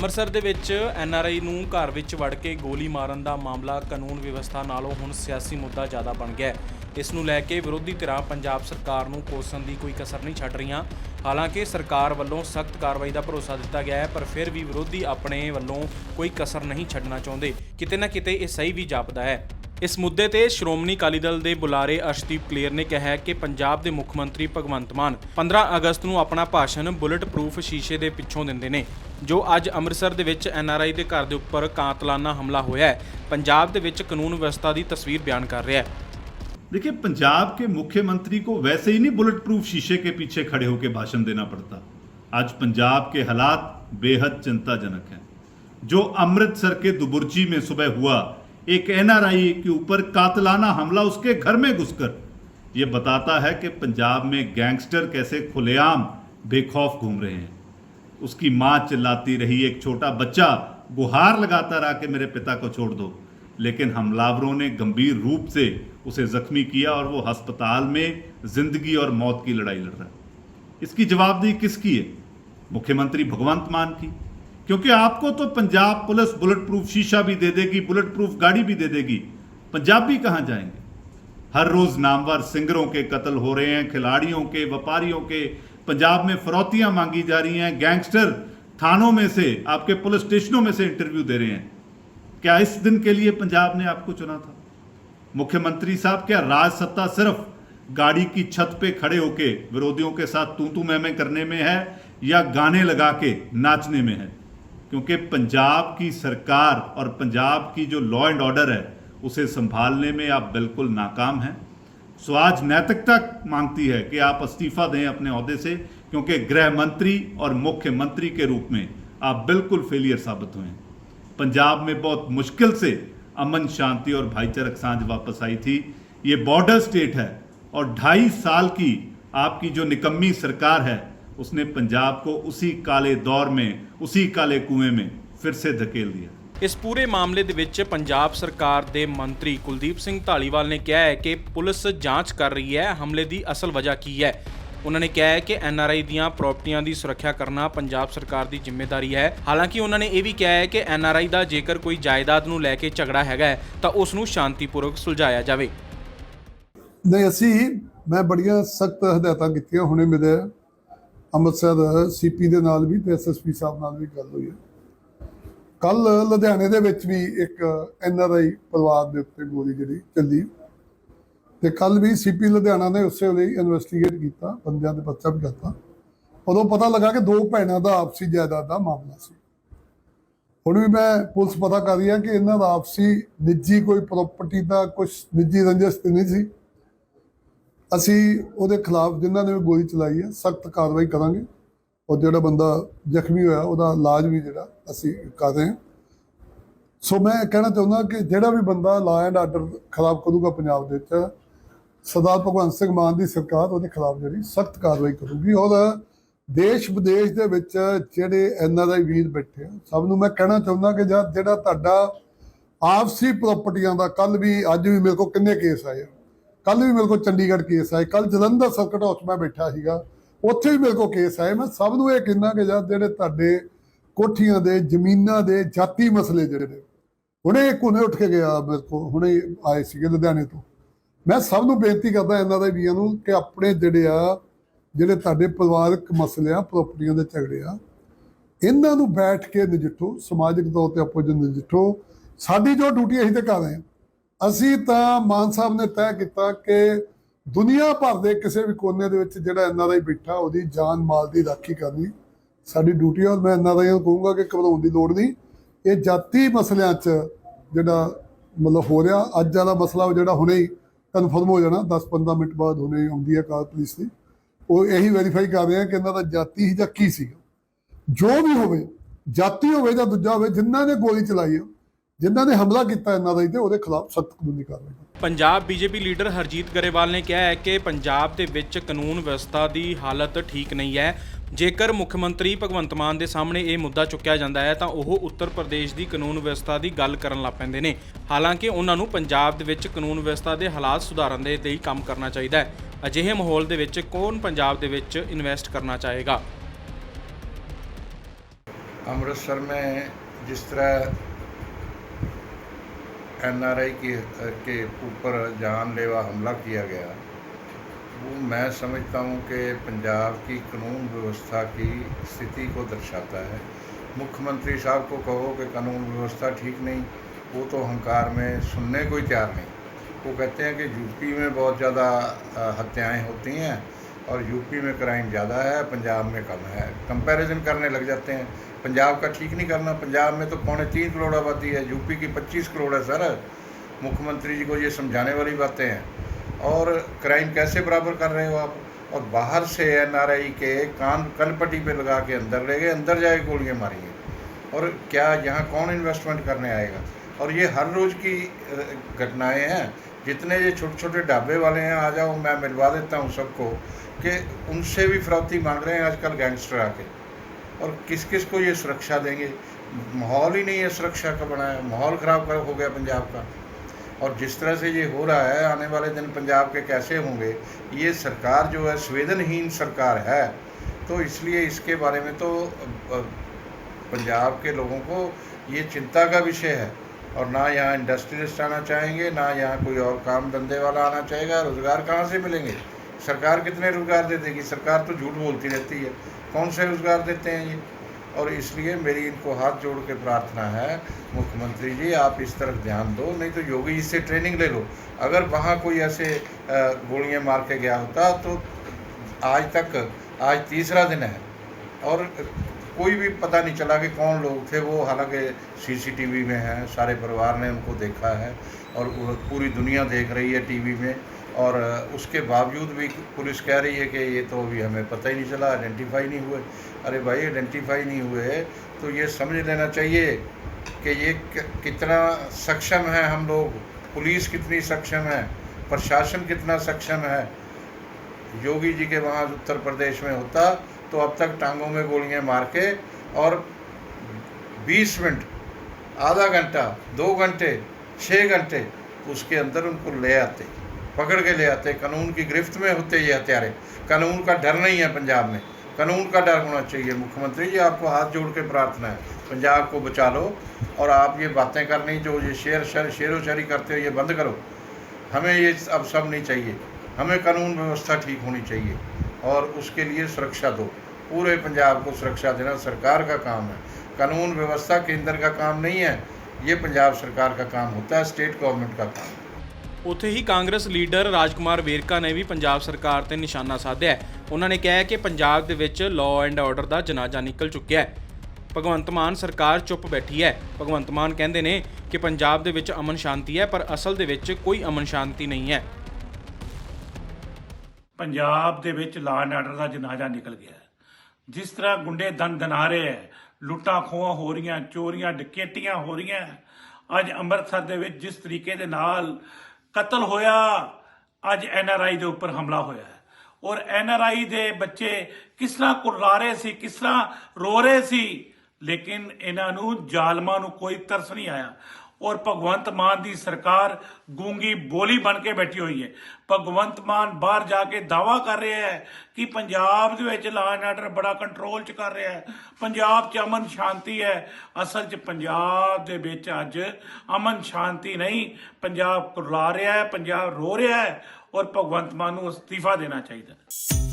ਅੰਮ੍ਰਿਤਸਰ ਦੇ ਵਿੱਚ N R I ਨੂੰ ਘਰ ਵਿੱਚ ਵੜ ਕੇ ਗੋਲੀ ਮਾਰਨ ਦਾ ਮਾਮਲਾ ਕਾਨੂੰਨ ਵਿਵਸਥਾ ਨਾਲੋਂ ਹੁਣ ਸਿਆਸੀ ਮੁੱਦਾ ਜ਼ਿਆਦਾ ਬਣ ਗਿਆ ਹੈ। ਇਸ ਨੂੰ ਲੈ ਕੇ ਵਿਰੋਧੀ ਧਿਰਾਂ ਪੰਜਾਬ ਸਰਕਾਰ ਨੂੰ ਕੋਸਣ ਦੀ ਕੋਈ ਕਸਰ ਨਹੀਂ ਛੱਡ ਰਹੀਆਂ। ਹਾਲਾਂਕਿ ਸਰਕਾਰ ਵੱਲੋਂ ਸਖਤ ਕਾਰਵਾਈ ਦਾ ਭਰੋਸਾ ਦਿੱਤਾ ਗਿਆ ਹੈ, ਪਰ ਫਿਰ ਵੀ ਵਿਰੋਧੀ ਆਪਣੇ ਵੱਲੋਂ ਕੋਈ ਕਸਰ ਨਹੀਂ ਛੱਡਣਾ ਚਾਹੁੰਦੇ। ਕਿਤੇ ਨਾ ਕਿਤੇ ਇਹ ਸਹੀ ਵੀ ਜਾਪਦਾ ਹੈ। ਇਸ ਮੁੱਦੇ ਤੇ ਸ਼੍ਰੋਮਣੀ ਅਕਾਲੀ ਦਲ ਦੇ ਬੁਲਾਰੇ ਅਰਸ਼ਦੀਪ ਕਲੇਰ ਨੇ ਕਿਹਾ ਹੈ ਕਿ ਪੰਜਾਬ ਦੇ ਮੁੱਖ ਮੰਤਰੀ ਭਗਵੰਤ ਮਾਨ 15 ਅਗਸਤ ਨੂੰ ਆਪਣਾ ਭਾਸ਼ਣ ਬੁਲਟ ਪ੍ਰੂਫ ਸ਼ੀਸ਼ੇ ਦੇ ਪਿੱਛੋਂ ਦਿੰਦੇ ਨੇ ਜੋ ਅੱਜ ਅੰਮ੍ਰਿਤਸਰ ਦੇ ਵਿੱਚ ਐਨਆਰਆਈ ਦੇ ਘਰ ਦੇ ਉੱਪਰ ਕਾਤਲਾਨਾ ਹਮਲਾ ਹੋਇਆ ਹੈ ਪੰਜਾਬ ਦੇ ਵਿੱਚ ਕਾਨੂੰਨ ਵਿਵਸਥਾ ਦੀ ਤਸਵੀਰ ਬਿਆਨ ਕਰ ਰਿਹਾ ਹੈ देखिए पंजाब के मुख्यमंत्री को वैसे ही नहीं बुलेट प्रूफ शीशे के पीछे खड़े होकर भाषण देना पड़ता आज पंजाब के हालात बेहद चिंताजनक हैं जो अमृतसर के दुबुर्जी में सुबह हुआ एक एनआरआई के ऊपर कातलाना हमला उसके घर में घुसकर। ये बताता है कि पंजाब में गैंगस्टर कैसे खुलेआम बेखौफ घूम रहे हैं। उसकी माँ चिल्लाती रही, एक छोटा बच्चा गुहार लगाता रहा कि मेरे पिता को छोड़ दो। लेकिन हमलावरों ने गंभीर रूप से उसे जख्मी किया और वो अस्पताल में ज़िंदगी और मौत की लड़ाई लड़ रहा है। इसकी जवाबदेही किसकी है? मुख्यमंत्री भगवंत मान की। क्योंकि आपको तो पंजाब पुलिस बुलेट प्रूफ शीशा भी दे देगी बुलेट प्रूफ गाड़ी भी दे देगी। पंजाबी कहाँ जाएँगे? हर रोज नामवर सिंगरों के कत्ल हो रहे हैं, खिलाड़ियों के, व्यापारियों के। पंजाब में फरौतियाँ मांगी जा रही हैं, गैंगस्टर थानों में से, आपके पुलिस स्टेशनों में से इंटरव्यू दे रहे हैं। क्या इस दिन के लिए पंजाब ने आपको चुना था? मुख्यमंत्री साहब, क्या राज सत्ता सिर्फ़ गाड़ी की छत पे खड़े होके विरोधियों के साथ तू तू मैं करने में है या गाने लगा के नाचने में है? क्योंकि पंजाब की सरकार और पंजाब की जो लॉ एंड ऑर्डर है, उसे संभालने में आप बिल्कुल नाकाम हैं। सो आज नैतिकता मांगती है कि आप इस्तीफा दें अपने अहदे से, क्योंकि गृह मंत्री और मुख्यमंत्री के रूप में आप बिल्कुल फेलियर साबित हुए हैं। पंजाब में बहुत मुश्किल से अमन, शांति और भाईचारक साँझ वापस आई थी। ये बॉर्डर स्टेट है और ढाई साल की आपकी जो निकम्मी सरकार है उसने पंजाब को उसी काले दौर में उसी काले कुएं में फिर से धकेल दिया ਇਸ ਪੂਰੇ ਮਾਮਲੇ ਦੇ ਵਿੱਚ ਪੰਜਾਬ ਸਰਕਾਰ ਦੇ ਮੰਤਰੀ ਕੁਲਦੀਪ ਸਿੰਘ ਢਾਲੀਵਾਲ ਨੇ ਕਿਹਾ ਹੈ ਕਿ ਪੁਲਿਸ ਜਾਂਚ ਕਰ ਰਹੀ ਹੈ ਹਮਲੇ ਦੀ ਅਸਲ ਵਜ੍ਹਾ ਕੀ ਹੈ ਉਹਨਾਂ ਨੇ ਕਿਹਾ ਹੈ ਕਿ ਐਨਆਰਆਈ ਦੀਆਂ ਪ੍ਰਾਪਰਟੀਆਂ ਦੀ ਸੁਰੱਖਿਆ ਕਰਨਾ ਪੰਜਾਬ ਸਰਕਾਰ ਦੀ ਜ਼ਿੰਮੇਵਾਰੀ ਹੈ ਹਾਲਾਂਕਿ ਉਹਨਾਂ ਨੇ ਇਹ ਵੀ ਕਿਹਾ ਹੈ ਕਿ ਐਨਆਰਆਈ ਦਾ ਜੇਕਰ ਕੋਈ ਜਾਇਦਾਦ ਨੂੰ ਲੈ ਕੇ ਝਗੜਾ ਹੈਗਾ ਹੈ, ਤਾਂ ਉਸ ਨੂੰ ਸ਼ਾਂਤੀਪੂਰਵਕ ਸੁਲਝਾਇਆ ਜਾਵੇ ਨਹੀਂ ਅਸੀਂ ਮੈਂ ਬੜੀਆਂ ਸਖਤ ਹਦਾਇਤਾਂ ਕੀਤੀਆਂ ਹੁਣੇ ਮੇਰੇ ਅੰਮ੍ਰਿਤਸਰ ਸੀਪੀ ਦੇ ਨਾਲ ਵੀ ਤੇ ਐਸਐਸਪੀ ਸਾਹਿਬ ਨਾਲ ਵੀ ਗੱਲ ਹੋਈ ਹੈ। ਕੱਲ ਲੁਧਿਆਣੇ ਦੇ ਵਿੱਚ ਵੀ ਇੱਕ ਐਨਆਰਆਈ ਪਰਿਵਾਰ ਦੇ ਉੱਤੇ ਗੋਲੀ ਜਿਹੜੀ ਚੱਲੀ। ਤੇ ਕੱਲ ਵੀ ਸੀਪੀ ਲੁਧਿਆਣਾ ਨੇ ਉਸੇ ਵੇਲੇ ਇਨਵੈਸਟੀਗੇਟ ਕੀਤਾ, ਬੰਦਿਆਂ ਦੇ ਪਰਚਾ ਵੀ ਕਰਤਾ। ਉਦੋਂ ਪਤਾ ਲੱਗਾ ਕਿ ਦੋ ਭੈਣਾਂ ਦਾ ਆਪਸੀ ਜਾਇਦਾਦ ਦਾ ਮਾਮਲਾ ਸੀ। ਹੁਣ ਵੀ ਮੈਂ ਪੁਲਿਸ ਪਤਾ ਕਰ ਰਹੀ ਹੈ ਕਿ ਇਹਨਾਂ ਦਾ ਆਪਸੀ ਨਿੱਜੀ ਕੋਈ ਪ੍ਰਾਪਰਟੀ ਦਾ ਕੁਝ ਨਿੱਜੀ ਰੰਜਿਸ਼ ਨਹੀਂ ਸੀ। ਅਸੀਂ ਉਹਦੇ ਖਿਲਾਫ ਜਿਨ੍ਹਾਂ ਨੇ ਵੀ ਗੋਲੀ ਚਲਾਈ ਹੈ, ਸਖਤ ਕਾਰਵਾਈ ਕਰਾਂਗੇ। ਔਰ ਜਿਹੜਾ ਬੰਦਾ ਜ਼ਖਮੀ ਹੋਇਆ, ਉਹਦਾ ਇਲਾਜ ਵੀ ਜਿਹੜਾ ਅਸੀਂ ਕਰ ਰਹੇ ਹਾਂ। ਸੋ ਮੈਂ ਕਹਿਣਾ ਚਾਹੁੰਦਾ ਕਿ ਜਿਹੜਾ ਵੀ ਬੰਦਾ ਲਾ ਐਂਡ ਆਰਡਰ ਖਰਾਬ ਕਰੂਗਾ ਪੰਜਾਬ ਦੇ ਵਿੱਚ, ਸਰਦਾਰ ਭਗਵੰਤ ਸਿੰਘ ਮਾਨ ਦੀ ਸਰਕਾਰ ਉਹਦੇ ਖਿਲਾਫ ਜਿਹੜੀ ਸਖਤ ਕਾਰਵਾਈ ਕਰੂਗੀ। ਔਰ ਦੇਸ਼ ਵਿਦੇਸ਼ ਦੇ ਵਿੱਚ ਜਿਹੜੇ ਐਨਆਰਆਈ ਵੀਰ ਬੈਠੇ ਆ, ਸਭ ਨੂੰ ਮੈਂ ਕਹਿਣਾ ਚਾਹੁੰਦਾ ਕਿ ਜਦ ਜਿਹੜਾ ਤੁਹਾਡਾ ਆਪਸੀ ਪ੍ਰਾਪਰਟੀਆਂ ਦਾ ਕੱਲ ਵੀ ਅੱਜ ਵੀ ਮੇਰੇ ਕੋਲ ਕਿੰਨੇ ਕੇਸ ਆਏ ਆ। ਕੱਲ ਵੀ ਮੇਰੇ ਕੋਲ ਚੰਡੀਗੜ੍ਹ ਕੇਸ ਆਏ ਕੱਲ ਜਲੰਧਰ ਸਰਕਟ ਹਾਊਸ ਮੈਂ ਬੈਠਾ ਸੀਗਾ, ਉੱਥੇ ਵੀ ਮੇਰੇ ਕੋਲ ਕੇਸ ਆਏ। ਮੈਂ ਸਭ ਨੂੰ ਇਹ ਕਹਿੰਦਾ ਕਿ ਜਦ ਜਿਹੜੇ ਤੁਹਾਡੇ ਕੋਠੀਆਂ ਦੇ, ਜ਼ਮੀਨਾਂ ਦੇ ਜਾਤੀ ਮਸਲੇ ਜਿਹੜੇ ਨੇ, ਹੁਣੇ ਇੱਕ ਹੁਣੇ ਉੱਠ ਕੇ ਗਿਆ ਮੇਰੇ ਕੋਲ, ਹੁਣੇ ਆਏ ਸੀਗੇ ਲੁਧਿਆਣੇ ਤੋਂ। ਮੈਂ ਸਭ ਨੂੰ ਬੇਨਤੀ ਕਰਦਾ ਇਹਨਾਂ ਦੇ ਵੀਆਂ ਨੂੰ ਕਿ ਆਪਣੇ ਜਿਹੜੇ ਆ, ਜਿਹੜੇ ਤੁਹਾਡੇ ਪਰਿਵਾਰਕ ਮਸਲੇ ਆ ਪ੍ਰਾਪਰਟੀਆਂ ਦੇ ਝਗੜੇ ਆ, ਇਹਨਾਂ ਨੂੰ ਬੈਠ ਕੇ ਨਜਿੱਠੋ, ਸਮਾਜਿਕ ਤੌਰ ਤੇ ਆਪੋ ਜੀ ਨਜਿੱਠੋ। ਸਾਡੀ ਜੋ ਡਿਊਟੀ ਅਸੀਂ ਤੇ ਕਰ ਰਹੇ ਹਾਂ। ਅਸੀਂ ਤਾਂ ਮਾਨ ਸਾਹਿਬ ਨੇ ਤੈਅ ਕੀਤਾ ਕਿ ਦੁਨੀਆ ਭਰ ਦੇ ਕਿਸੇ ਵੀ ਕੋਨੇ ਦੇ ਵਿੱਚ ਜਿਹੜਾ ਐਨਆਰਆਈ ਬੈਠਾ, ਉਹਦੀ ਜਾਨ ਮਾਲ ਦੀ ਰਾਖੀ ਕਰਨੀ ਸਾਡੀ ਡਿਊਟੀ ਹੈ ਔਰ ਮੈਂ ਐਨਆਰਆਈ ਨੂੰ ਕਹੂੰਗਾ ਕਿ ਘਬਰਾਉਣ ਦੀ ਲੋੜ ਨਹੀਂ। ਇਹ ਜਾਤੀ ਮਸਲਿਆਂ 'ਚ ਜਿਹੜਾ ਮਤਲਬ ਹੋ ਰਿਹਾ, ਅੱਜ ਵਾਲਾ ਮਸਲਾ ਜਿਹੜਾ ਹੁਣੇ ਹੀ ਕਨਫਰਮ ਹੋ ਜਾਣਾ 10-15 ਮਿੰਟ ਬਾਅਦ ਹੁਣੇ ਆਉਂਦੀ ਹੈ ਕਾਰ ਪੁਲਿਸ ਦੀ। ਉਹ ਇਹੀ ਵੈਰੀਫਾਈ ਕਰ ਰਹੇ ਆ ਕਿ ਇਹਨਾਂ ਦਾ ਜਾਤੀ ਹੀ ਜਾਂ ਕੀ ਸੀਗਾ। ਜੋ ਵੀ ਹੋਵੇ, ਜਾਤੀ ਹੋਵੇ ਜਾਂ ਦੂਜਾ ਹੋਵੇ ਜਿਨ੍ਹਾਂ ਨੇ ਗੋਲੀ ਚਲਾਈ ਹੈ ਜਿਨ੍ਹਾਂ ਨੇ ਹਮਲਾ ਕੀਤਾ ਇਹਨਾਂ ਦਾ ਤੇ ਉਹਦੇ ਖਿਲਾਫ ਸਖਤ ਕਾਨੂੰਨੀ ਕਾਰਵਾਈ ਪੰਜਾਬ ਬੀਜੇਪੀ ਲੀਡਰ ਹਰਜੀਤ ਗਰੇਵਾਲ ਨੇ ਕਿਹਾ ਹੈ ਕਿ ਪੰਜਾਬ ਦੇ ਵਿੱਚ ਕਾਨੂੰਨ ਵਿਵਸਥਾ ਦੀ ਹਾਲਤ ਠੀਕ ਨਹੀਂ ਹੈ। ਜੇਕਰ ਮੁੱਖ ਮੰਤਰੀ ਭਗਵੰਤ ਮਾਨ ਦੇ ਸਾਹਮਣੇ ਇਹ ਮੁੱਦਾ ਚੁੱਕਿਆ ਜਾਂਦਾ ਹੈ ਤਾਂ ਉਹ ਉੱਤਰ ਪ੍ਰਦੇਸ਼ ਦੀ ਕਾਨੂੰਨ ਵਿਵਸਥਾ ਦੀ ਗੱਲ ਕਰਨ ਲੱਗ ਪੈਂਦੇ ਨੇ। ਹਾਲਾਂਕਿ ਉਹਨਾਂ ਨੂੰ ਪੰਜਾਬ ਦੇ ਵਿੱਚ ਕਾਨੂੰਨ ਵਿਵਸਥਾ ਦੇ ਹਾਲਾਤ ਸੁਧਾਰਨ ਦੇ ਲਈ ਕੰਮ ਕਰਨਾ ਚਾਹੀਦਾ ਹੈ। ਅਜਿਹੇ ਮਾਹੌਲ ਦੇ ਵਿੱਚ ਕੌਣ ਪੰਜਾਬ ਦੇ ਵਿੱਚ ਇਨਵੈਸਟ ਕਰਨਾ ਚਾਹੇਗਾ? ਅੰਮ੍ਰਿਤਸਰ ਮੈਂ ਜਿਸ ਤਰ੍ਹਾਂ जिस तरह एनआरआई की के ऊपर जानलेवा हमला किया गया वो मैं समझता हूँ कि पंजाब की कानून व्यवस्था की स्थिति को दर्शाता है मुख्यमंत्री साहब को कहो कि कानून व्यवस्था ठीक नहीं वो तो हंकार में सुनने को ही तैयार नहीं वो कहते हैं कि यूपी में बहुत ज़्यादा अ, हत्याएं होती हैं और यूपी में क्राइम ज़्यादा है, पंजाब में कम है। कंपैरिजन करने लग जाते हैं। पंजाब का ठीक नहीं करना, पंजाब में तो पौने तीन करोड़ आबादी है, यूपी की पच्चीस करोड़ है, सर। मुख्यमंत्री जी को ये समझाने वाली बातें हैं। और क्राइम कैसे बराबर कर रहे हो आप? और बाहर से एनआरआई के कान कनपट्टी पे लगा के अंदर ले गए, अंदर जाए गोलियाँ मारी हैं। और क्या यहाँ कौन इन्वेस्टमेंट करने आएगा? और ये हर रोज़ की घटनाएँ हैं। जितने ये छोटे छोटे ढाबे वाले हैं, आ जाओ, मैं मिलवा देता हूँ सबको कि उनसे भी फिरौती मांग रहे हैं आजकल गैंगस्टर आके। और किस किस को ये सुरक्षा देंगे? माहौल ही नहीं है सुरक्षा का बनाया माहौल ख़राब कर हो गया पंजाब का। और जिस तरह से ये हो रहा है, आने वाले दिन पंजाब के कैसे होंगे? ये सरकार जो है, संवेदनहीन सरकार है। तो इसलिए इसके बारे में तो पंजाब के लोगों को ये चिंता का विषय है। और ना यहाँ इंडस्ट्रियलिस्ट आना चाहेंगे, ना यहाँ कोई और काम धंधे वाला आना चाहेगा, रोज़गार कहाँ से मिलेंगे? सरकार कितने रोज़गार दे देगी सरकार तो झूठ बोलती रहती है। कौन से रोज़गार देते हैं ये? और इसलिए मेरी इनको हाथ जोड़ के प्रार्थना है, मुख्यमंत्री जी, आप इस तरफ़ ध्यान दो, नहीं तो योगी जी से ट्रेनिंग ले लो। अगर वहाँ कोई ऐसे गोलियाँ मार के गया होता तो आज तक, आज तीसरा दिन है। और कोई भी पता नहीं चला कि कौन लोग थे। वो हालाँकि सीसीटीवी में है, सारे परिवार ने उनको देखा है और पूरी दुनिया देख रही है टीवी में। और उसके बावजूद भी पुलिस कह रही है कि ये तो अभी हमें पता ही नहीं चला आइडेंटिफाई नहीं हुए। अरे भाई आइडेंटिफाई नहीं हुए तो ये समझ लेना चाहिए कि ये कितना सक्षम है हम लोग। पुलिस कितनी सक्षम है? प्रशासन कितना सक्षम है? योगी जी के वहाँ उत्तर प्रदेश में होता तो अब तक टांगों में गोलियाँ मार के और 20 मिनट, आधा घंटा, दो घंटे छः घंटे उसके अंदर उनको ले आते, पकड़ के ले आते। कानून की गिरफ्त में होते ये हत्यारे कानून का डर नहीं है पंजाब में। कानून का डर होना चाहिए। मुख्यमंत्री जी, आपको हाथ जोड़ के प्रार्थना है, पंजाब को बचा लो और आप ये बातें करनी, जो ये शेर शर शेरो शायरी करते हो, ये बंद करो। हमें ये अब सब नहीं चाहिए। हमें कानून व्यवस्था ठीक होनी चाहिए और उसके लिए सुरक्षा दो। पूरे पंजाब को सुरक्षा देना सरकार का काम है कानून व्यवस्था केंद्र का काम नहीं है ये पंजाब सरकार का काम होता है स्टेट गवर्नमेंट का काम है ਉੱਥੇ ਹੀ ਕਾਂਗਰਸ ਲੀਡਰ ਰਾਜਕੁਮਾਰ ਵੇਰਕਾ ਨੇ ਵੀ ਪੰਜਾਬ ਸਰਕਾਰ ਤੇ ਨਿਸ਼ਾਨਾ ਸਾਧਿਆ ਹੈ ਉਹਨਾਂ ਨੇ ਕਿਹਾ ਹੈ ਕਿ ਪੰਜਾਬ ਦੇ ਵਿੱਚ ਲਾਅ ਐਂਡ ਆਰਡਰ ਦਾ ਜਨਾਜ਼ਾ ਨਿਕਲ ਚੁੱਕਿਆ ਹੈ ਭਗਵੰਤ ਮਾਨ ਸਰਕਾਰ ਚੁੱਪ ਬੈਠੀ ਹੈ ਭਗਵੰਤ ਮਾਨ ਕਹਿੰਦੇ ਨੇ ਕਿ ਪੰਜਾਬ ਦੇ ਵਿੱਚ ਅਮਨ ਸ਼ਾਂਤੀ ਹੈ ਪਰ ਅਸਲ ਦੇ ਵਿੱਚ ਕੋਈ ਅਮਨ ਸ਼ਾਂਤੀ ਨਹੀਂ ਹੈ ਪੰਜਾਬ ਦੇ ਵਿੱਚ ਲਾਅ ਐਂਡ ਆਰਡਰ ਦਾ ਜਨਾਜ਼ਾ ਨਿਕਲ ਗਿਆ ਹੈ। ਜਿਸ ਤਰ੍ਹਾਂ ਗੁੰਡੇ ਦਨ ਦਨਾ ਰਹੇ ਹੈ, ਲੁੱਟਾਂ ਖੋਹਾਂ ਹੋ ਰਹੀਆਂ, ਚੋਰੀਆਂ, ਡਕੈਤੀਆਂ ਹੋ ਰਹੀਆਂ ਅੱਜ ਅੰਮ੍ਰਿਤਸਰ ਦੇ ਵਿੱਚ ਜਿਸ ਤਰੀਕੇ ਦੇ ਨਾਲ ਕਤਲ ਹੋਇਆ, ਅੱਜ ਐਨਆਰਆਈ ਦੇ ਉੱਪਰ ਹਮਲਾ ਹੋਇਆ ਹੈ। ਔਰ ਐਨਆਰਆਈ ਦੇ ਬੱਚੇ ਕਿਸ ਤਰ੍ਹਾਂ ਕੁਰਲਾ ਰਹੇ ਸੀ, ਕਿਸ ਤਰ੍ਹਾਂ ਰੋ ਰਹੇ ਸੀ, ਲੇਕਿਨ ਇਹਨਾਂ ਨੂੰ ਜ਼ਾਲਮਾਂ ਨੂੰ ਕੋਈ ਤਰਸ ਨਹੀਂ ਆਇਆ। ਔਰ ਭਗਵੰਤ ਮਾਨ ਦੀ ਸਰਕਾਰ ਗੂੰਗੀ ਬੋਲੀ ਬਣ ਕੇ ਬੈਠੀ ਹੋਈ ਹੈ। ਭਗਵੰਤ ਮਾਨ ਬਾਹਰ ਜਾ ਕੇ ਦਾਵਾ ਕਰ ਰਿਹਾ ਹੈ ਕਿ ਪੰਜਾਬ ਦੇ ਵਿੱਚ ਲਾ ਐਂਡ ਆਰਡਰ ਬੜਾ ਕੰਟਰੋਲ 'ਚ ਕਰ ਰਿਹਾ ਹੈ। ਪੰਜਾਬ 'ਚ ਅਮਨ ਸ਼ਾਂਤੀ ਹੈ। ਅਸਲ 'ਚ ਪੰਜਾਬ ਦੇ ਵਿੱਚ ਅੱਜ ਅਮਨ ਸ਼ਾਂਤੀ ਨਹੀਂ, ਪੰਜਾਬ ਕੁਰਲਾ ਰਿਹਾ ਹੈ, ਪੰਜਾਬ ਰੋ ਰਿਹਾ ਹੈ ਔਰ ਭਗਵੰਤ ਮਾਨ ਨੂੰ ਅਸਤੀਫਾ ਦੇਣਾ ਚਾਹੀਦਾ ਹੈ।